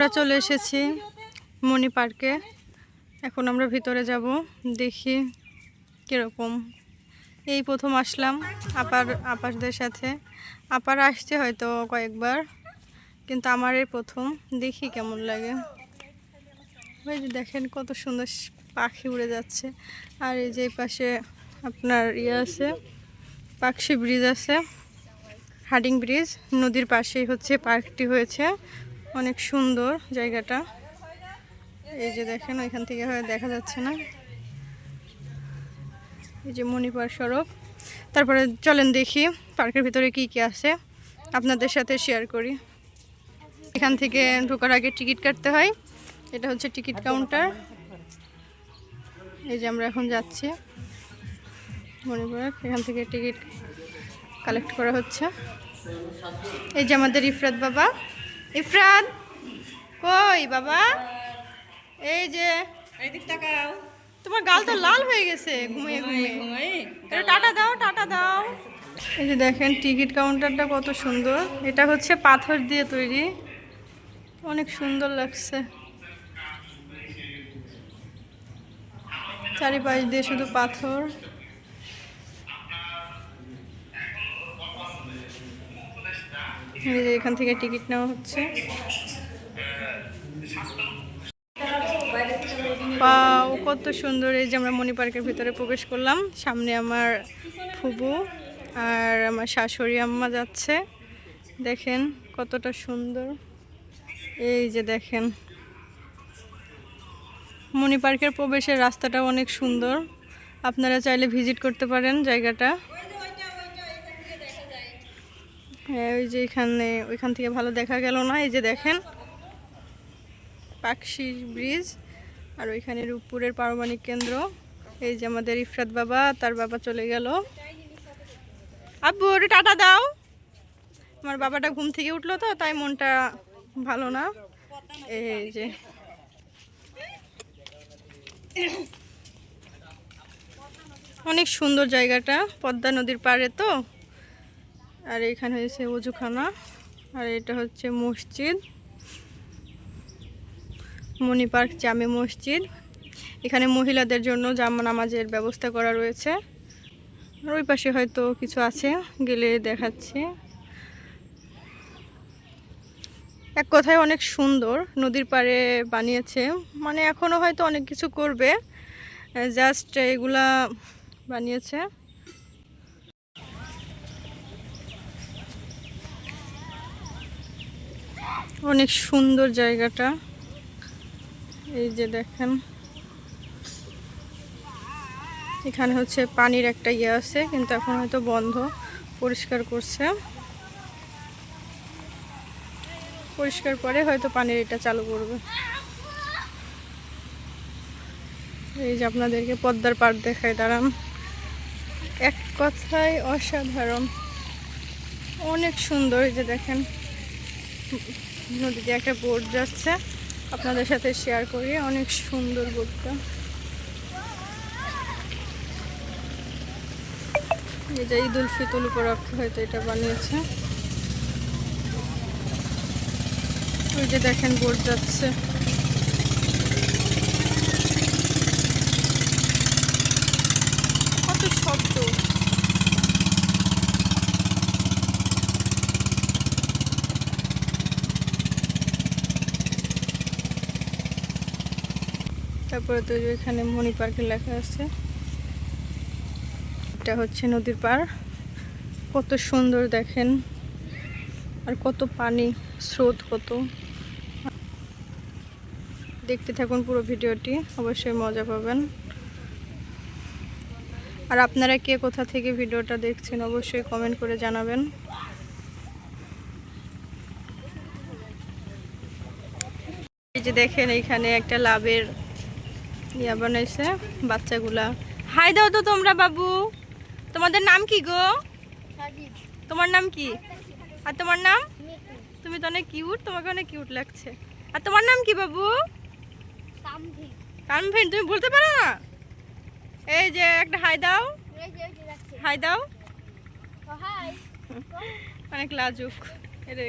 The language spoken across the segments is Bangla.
আমরা চলে এসেছি মণি পার্কে। এখন আমরা ভিতরে যাব, দেখি কীরকম। এই প্রথম আসলাম আপার আপাসদের সাথে। আপার আসছে হয়তো কয়েকবার, কিন্তু আমার এই প্রথম। দেখি কেমন লাগে। ওই যে দেখেন কত সুন্দর পাখি উড়ে যাচ্ছে। আর এই যে পাশে আপনার ইয়ে আছে পাকশি ব্রিজ আছে হাডিং ব্রিজ। নদীর পাশেই হচ্ছে পার্কটি হয়েছে। অনেক সুন্দর জায়গাটা। এই যে দেখেন, ওইখান থেকে হয়তো দেখা যাচ্ছে না। এই যে মণিপার সড়ক। তারপরে চলেন দেখি পার্কের ভিতরে কি কি আছে। আপনাদের সাথে শেয়ার করি। এখান থেকে ঢোকার আগে টিকিট কাটতে হয়। এটা হচ্ছে টিকিট কাউন্টার। এই যে আমরা এখন যাচ্ছি। মণিপুর এখান থেকে টিকিট কালেক্ট করা হচ্ছে। এই যে আমাদের ইফরাত বাবা। ইফরাত কই বাবা? এই যে তোমার গাল তো লাল হয়ে গেছে ঘুমিয়ে ঘুমিয়ে। টাটা দাও টাটা দাও। এই যে দেখেন টিকিট কাউন্টারটা কত সুন্দর। এটা হচ্ছে পাথর দিয়ে তৈরি। অনেক সুন্দর লাগছে। চারিপাশ দিয়ে শুধু পাথর এই যে এখান থেকে টিকিট নেওয়া হচ্ছে। পাও, কত সুন্দর এই যে আমরা মণি পার্কের ভিতরে প্রবেশ করলাম। সামনে আমার ফুবু আর আমার শাশুড়ি আম্মা যাচ্ছে। দেখেন কতটা সুন্দর। এই যে দেখেন। মণি পার্কের প্রবেশের রাস্তাটা অনেক সুন্দর। আপনারা চাইলে ভিজিট করতে পারেন জায়গাটা। হ্যাঁ ওই যে এখানে, ওইখান থেকে ভালো দেখা গেল না, এই যে দেখেন, পাকশি ব্রিজ, আর ওইখানে রূপপুরের পারমাণিক কেন্দ্র। এই যে আমাদের ইফরাত বাবা, তার বাবা চলে গেল। আব্বু ওটা টাটা দাও। আমার বাবাটা ঘুম থেকে উঠল তো, তাই মনটা ভালো না। এই যে। অনেক সুন্দর জায়গাটা, পদ্মা নদীর পাড়ে তো। আর এখানে হয়েছে উজুখানা আর এটা হচ্ছে মসজিদ, মণি পার্ক জামে মসজিদ। এখানে মহিলাদের জন্য জামা নামাজের ব্যবস্থা করা রয়েছে। আর ওই পাশে হয়তো কিছু আছে, গেলে দেখাচ্ছি। এক কথায় অনেক সুন্দর, নদীর পাড়ে বানিয়েছে। মানে এখনও হয়তো অনেক কিছু করবে জাস্ট এগুলা বানিয়েছে। অনেক সুন্দর জায়গাটা। এই যে দেখেন। এখানে হচ্ছে পানির একটা ইয়ে আছে, কিন্তু এখন হয়তো বন্ধ, পরিষ্কার করছে। পরিষ্কার পরে হয়তো পানির এটা চালু করবে। এই যে আপনাদেরকে পদ্মার পাড় দেখায় দাঁড়ান। এক কথায় অসাধারণ। অনেক সুন্দর, এই যে দেখেন। নদীতে একটা বোট যাচ্ছে। আপনাদের সাথে শেয়ার করি, অনেক সুন্দর বোটটা। এটা ঈদ উল ফিতুল উপলক্ষে হয়তো এটা বানিয়েছে। ওই যে দেখেন বোট যাচ্ছে। তারপরে তো এখানে মণি পার্কে লেখা আছে। এটা হচ্ছে নদীর পাড়। কত সুন্দর দেখেন। আর কত পানি, স্রোত কত। দেখতে থাকুন পুরো ভিডিওটি, অবশ্যই মজা পাবেন। আর আপনারা কে কোথা থেকে ভিডিওটা দেখছেন, অবশ্যই কমেন্ট করে জানাবেন। এই যে দেখেন, এইখানে একটা লাভের ইয়া বানাইছে বাচ্চাগুলা। হাই দাও তো তোমরা বাবু। তোমাদের নাম কি গো? তোমার নাম কি? আর তোমার নাম? তুমি তো অনেক কিউট তোমাকে অনেক কিউট লাগছে। আর তোমার নাম কি বাবু? কানভিন তুমি বলতে পারো না? এই যে একটা হাই দাও। হাই দাও। অনেক লাজুক। এরা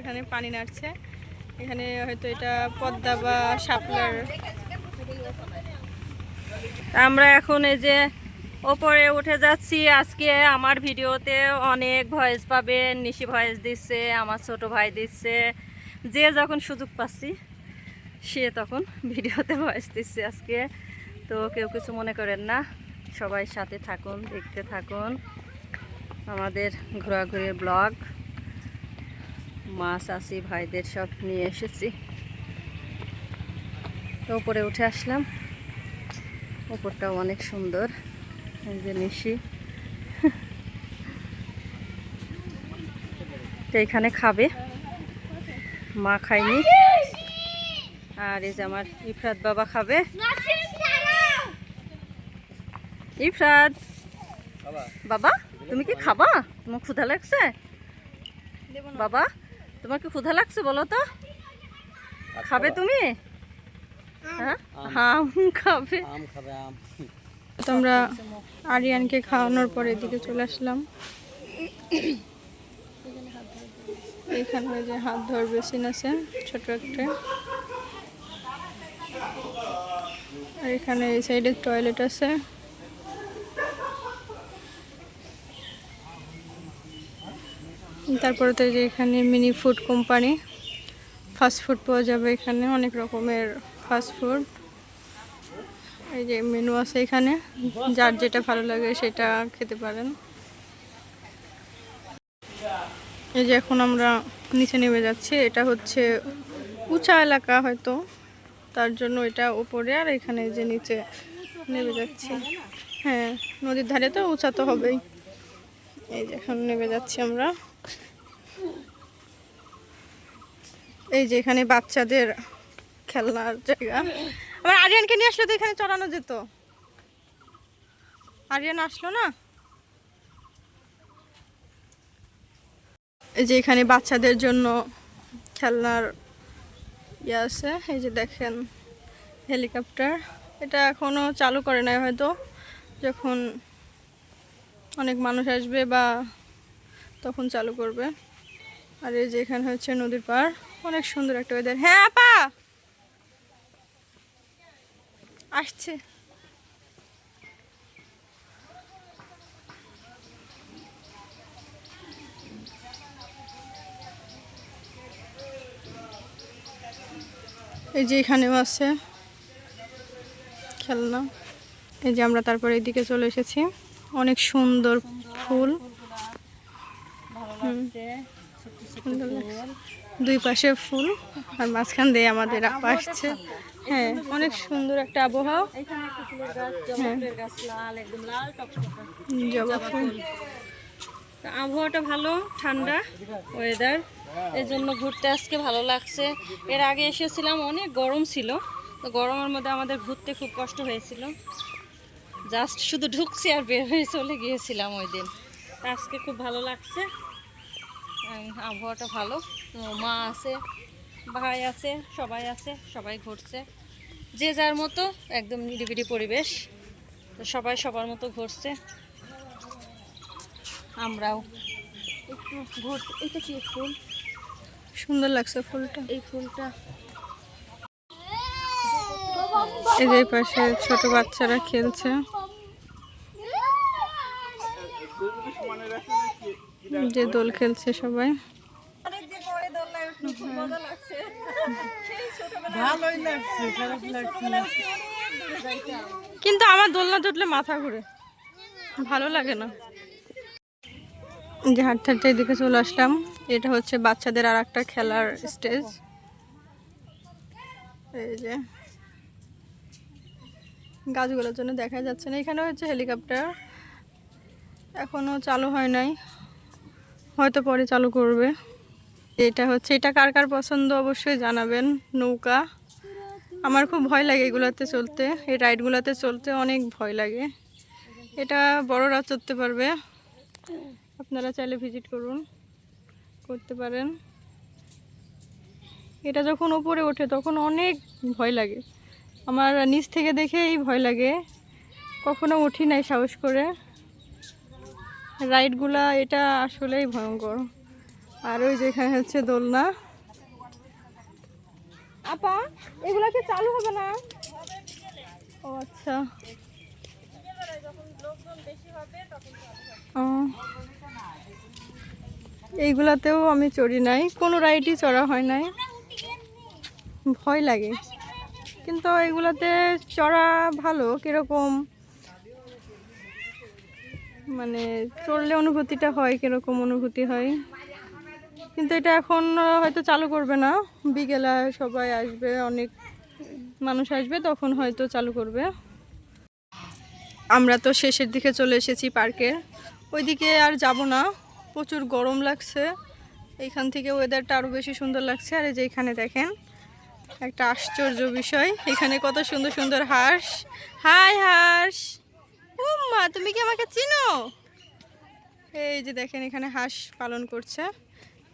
এখানে পানি নাড়ছে। এখানে হয়তো এটা পদ্মা বা শাপলার আমরা এখন এই যে ওপরে উঠে যাচ্ছি। আজকে আমার ভিডিওতে অনেক ভয়েস পাবেন নিশি ভয়েস দিচ্ছে, আমার ছোট ভাই দিচ্ছে। যে যখন সুযোগ পাচ্ছি, সে তখন ভিডিওতে ভয়েস দিচ্ছে আজকে। তো কেউ কিছু মনে করেন না, সবাই সাথে থাকুন, দেখতে থাকুন। আমাদের ঘোরাঘুরির ব্লগ মা চাষি ভাইদের সব নিয়ে এসেছি। তো উপরে উঠে আসলাম। উপরটাও অনেক সুন্দর। এই যে নিশি। খাবে। মা খায়নি। আর এই যে আমার ইফরাত বাবা খাবে। ইফরাত! বাবা, তুমি কি খাবা? তোমার ক্ষুধা লাগছে? বাবা, তোমার কি ক্ষুধা লাগছে বলো তো? খাবে তুমি? আম। খাবে। আম খাবে আম। তো আমরা আরিয়ানকে খাওয়ানোর পর এদিকে চলে আসলাম। এখানে যে হাত ধোয়ার বেসিন আছে ছোট একটা। আর এখানে এই সাইডে টয়লেট আছে। তারপরে তো যে এখানে mini food company. Fast food পাওয়া যাবে এখানে অনেক রকমের ফাস্ট ফুড। এই যে মেনু আছে এখানে, যার যেটা ভালো লাগে সেটা খেতে পারেন। এই যে এখন আমরা নিচে নেমে যাচ্ছি, এটা হচ্ছে উঁচা এলাকা হয়তো, তার জন্য এটা উপরে আর এখানে যে নিচে নেমে যাচ্ছি। হ্যাঁ নদীর ধারে তো উঁচা তো হবেই। এই যে এখন নেমে যাচ্ছি আমরা। এই যে এখানে বাচ্চাদের খেলনার জায়গা। আমার আরিয়ানকে নিয়ে আসলে তো এখানে চড়ানো যেত। আরিয়ান আসলো না? এই যে এখানে বাচ্চাদের জন্য খেলনার ইয়ে আছে। এই যে দেখেন হেলিকপ্টার। এটা এখনও চালু করে নাই হয়তো। যখন অনেক মানুষ আসবে বা তখন চালু করবে। আর এই যে এখানে হচ্ছে নদীর পাড়। অনেক সুন্দর একটা ওয়েদার হ্যাঁ আপা! আসছে। এই যে এখানেও আছে খেলনা। এই যে আমরা তারপরে এদিকে চলে এসেছি। অনেক সুন্দর ফুল। দুই পাশে ফুল আর মাঝখান দিয়ে আমাদের আপা আসছে। হ্যাঁ অনেক সুন্দর একটা আবহাওয়া। জবা ফুল আবহাওয়াটা ভালো ঠান্ডা ওয়েদার এই জন্য ঘুরতে আজকে ভালো লাগছে। এর আগে এসেছিলাম অনেক গরম ছিল। তো গরমের মধ্যে আমাদের ঘুরতে খুব কষ্ট হয়েছিল। জাস্ট শুধু ঢুকছি আর বের হয়ে চলে গিয়েছিলাম ওই দিন আজকে খুব ভালো লাগছে। আবহাওয়াটা ভালো। মা আছে। ভাই আছে সবাই আছে সবাই ঘুরছে। যে যার মতো একদম নিরিবিলি পরিবেশ। সবাই সবার মতো ঘুরছে। আমরাও। একটু ঘুর এটা কি ফুল? সুন্দর লাগছে ফুলটা। এই ফুলটা। এই যে পাশে ছোট বাচ্চারা খেলছে। যে দোল খেলছে সবাই। কিন্তু আমার দোলনা চটলে মাথা ঘুরে। ভালো লাগে না। যে হাঁটতে এদিকে চলে আসলাম। এটা হচ্ছে বাচ্চাদের আর একটা খেলার স্টেজ। এই যে। গাছগুলোর জন্য দেখা যাচ্ছে না। এখানে হচ্ছে হেলিকপ্টার। এখনও চালু হয় নাই। হয়তো পরে চালু করবে। এটা হচ্ছে, এটা কার কার পছন্দ অবশ্যই জানাবেন, নৌকা। আমার খুব ভয় লাগে এগুলোতে চলতে, এই রাইডগুলোতে চলতে অনেক ভয় লাগে। এটা বড়রা চড়তে পারবে, আপনারা চাইলে ভিজিট করুন, করতে পারেন। এটা যখন উপরে ওঠে তখন অনেক ভয় লাগে। আমার নিচ থেকে দেখেই ভয় লাগে, কখনো উঠি নাই সাহস করে। রাইডগুলা, এটা আসলেই ভয়ঙ্কর। আর ওই যেখানে হচ্ছে দোলনা। আপা, এগুলা কি চালু হবে না? ও আচ্ছা। এইগুলাতেও আমি চড়ি নাই। কোনো রাইডই চড়া হয় নাই। ভয় লাগে। কিন্তু এগুলাতে চড়া ভালো, কীরকম? মানে চড়লে অনুভূতিটা হয়, কীরকম অনুভূতি হয়? কিন্তু এটা এখন হয়তো চালু করবে না। বিকেলে সবাই আসবে, অনেক মানুষ আসবে, তখন হয়তো চালু করবে। আমরা তো শেষের দিকে চলে এসেছি পার্কে। ওইদিকে আর যাব না। প্রচুর গরম লাগছে। এইখান থেকে ওয়েদারটা আরও বেশি সুন্দর লাগছে। আর এই যে এখানে দেখেন, একটা আশ্চর্য বিষয়। এখানে কত সুন্দর সুন্দর হাঁস। হাই হাঁস! মা তুমি কি আমাকে চিনো? এই যে দেখেন, এখানে হাঁস পালন করছে।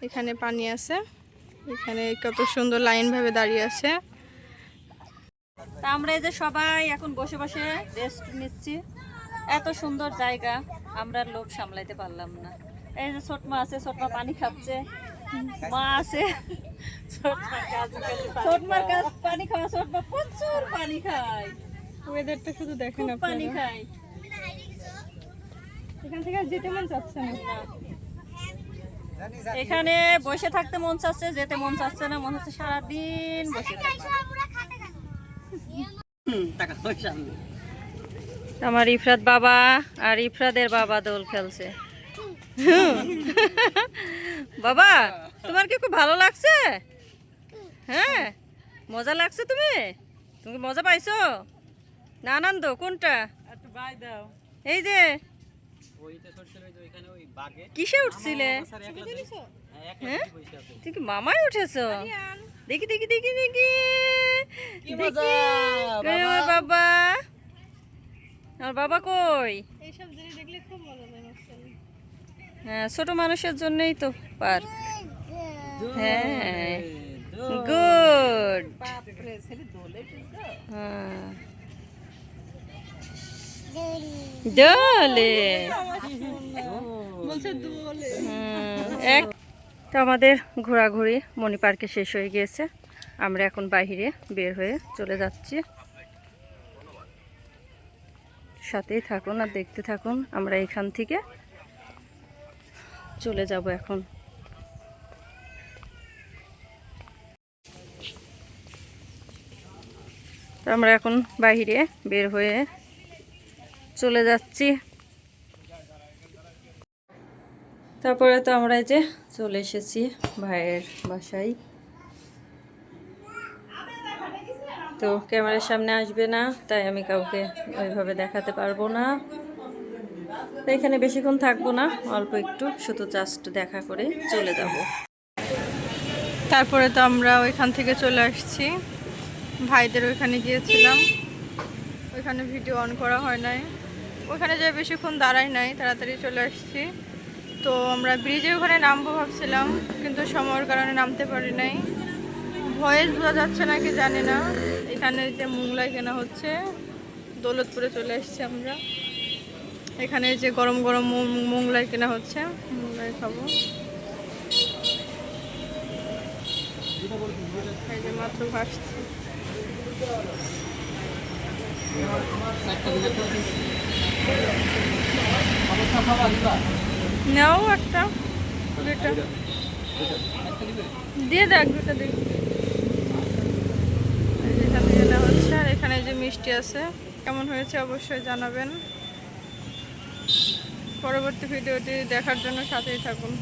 এখানে পানি আছে। এখানে কত সুন্দর লাইনভাবে দাঁড়িয়ে আছে। তা আমরা এই যে সবাই এখন বসে বসে রেস্ট নিচ্ছি। এত সুন্দর জায়গা আমরা লোভ সামলাইতে পারলাম না। এই যে ছোট মা আছে ছোট মা পানি খাচ্ছে। মা আছে। ছোট মার কাছ পানি খাওয়া ছোট মা প্রচুর পানি খায়। ওয়েদারটা শুধু দেখেন পানি খায়। এখান থেকে যেতে মন চাচ্ছে না। এখানে বসে থাকতে মন চাচ্ছে যেতে মন চাচ্ছে না মনে হচ্ছে সারাদিন বসে। আমার ইফরাত বাবা আর ইফরাদের বাবা দোল খেলছে। বাবা তোমার কি খুব ভালো লাগছে? হ্যাঁ মজা লাগছে তুমি? তুমি মজা পাইছো? না আনন্দ কোনটা বাই দাও। এই যে ওইটা সরষে রয়েছে ওইখানে ওই বাগে কিসে উঠছিলে? হ্যাঁ একলা হ্যাঁ? বসে আছে। তুই কি মামাই উঠেছো। দেখি দেখি দেখি দেখি। কি মজা? কই আমার বাবা। আমার বাবা কই? এইসব জিনিস দেখলে খুব মজা লাগে হ্যাঁ ছোট মানুষের জন্যই তো পার্ক হ্যাঁ। গুড। হ্যাঁ। দোলে। এক। তো আমাদের ঘোরাঘুরি মণি পার্কে শেষ হয়ে গিয়েছে। আমরা এখন বাইরে বের হয়ে চলে যাচ্ছি। সাথেই থাকুন আর দেখতে থাকুন। আমরা এখান থেকে চলে যাব এখন। তো আমরা এখন বাইরে বের হয়ে চলে যাচ্ছি। তারপরে তো আমরা এই যে চলে এসেছি ভাইয়ের বাসায়। তো ক্যামেরার সামনে আসবে না, তাই আমি কাউকে ওইভাবে দেখাতে পারব না। তো এখানে বেশিক্ষণ থাকব না, অল্প একটু শুধু জাস্ট দেখা করে চলে যাব। তারপরে তো আমরা ওইখান থেকে চলে আসছি। ভাইদের ওইখানে গিয়েছিলাম। ওইখানে ভিডিও অন করা হয় নাই। ওইখানে যে বেশিক্ষণ দাঁড়াই নাই, তাড়াতাড়ি চলে আসছি। তো আমরা ব্রিজে ওখানে নামবো ভাবছিলাম, কিন্তু সময়ের কারণে নামতে পারি নাই। ভয়েস বোঝা যাচ্ছে না কি জানি না। এখানে যে মুংলাই কেনা হচ্ছে, দৌলতপুরে চলে আসছি আমরা। এখানে যে গরম গরম মোংলাই কেনা হচ্ছে মুংলাই খাব। মাত্র ভাসছে। নাও একটা, দুটা। দিয়ে দেখ, দুটা দিই এখানে যে এখান থেকে নেওয়া হচ্ছে, আর এখানে যে মিষ্টি আছে, কেমন হয়েছে অবশ্যই জানাবেন। পরবর্তী ভিডিওটি দেখার জন্য সাথেই থাকুন।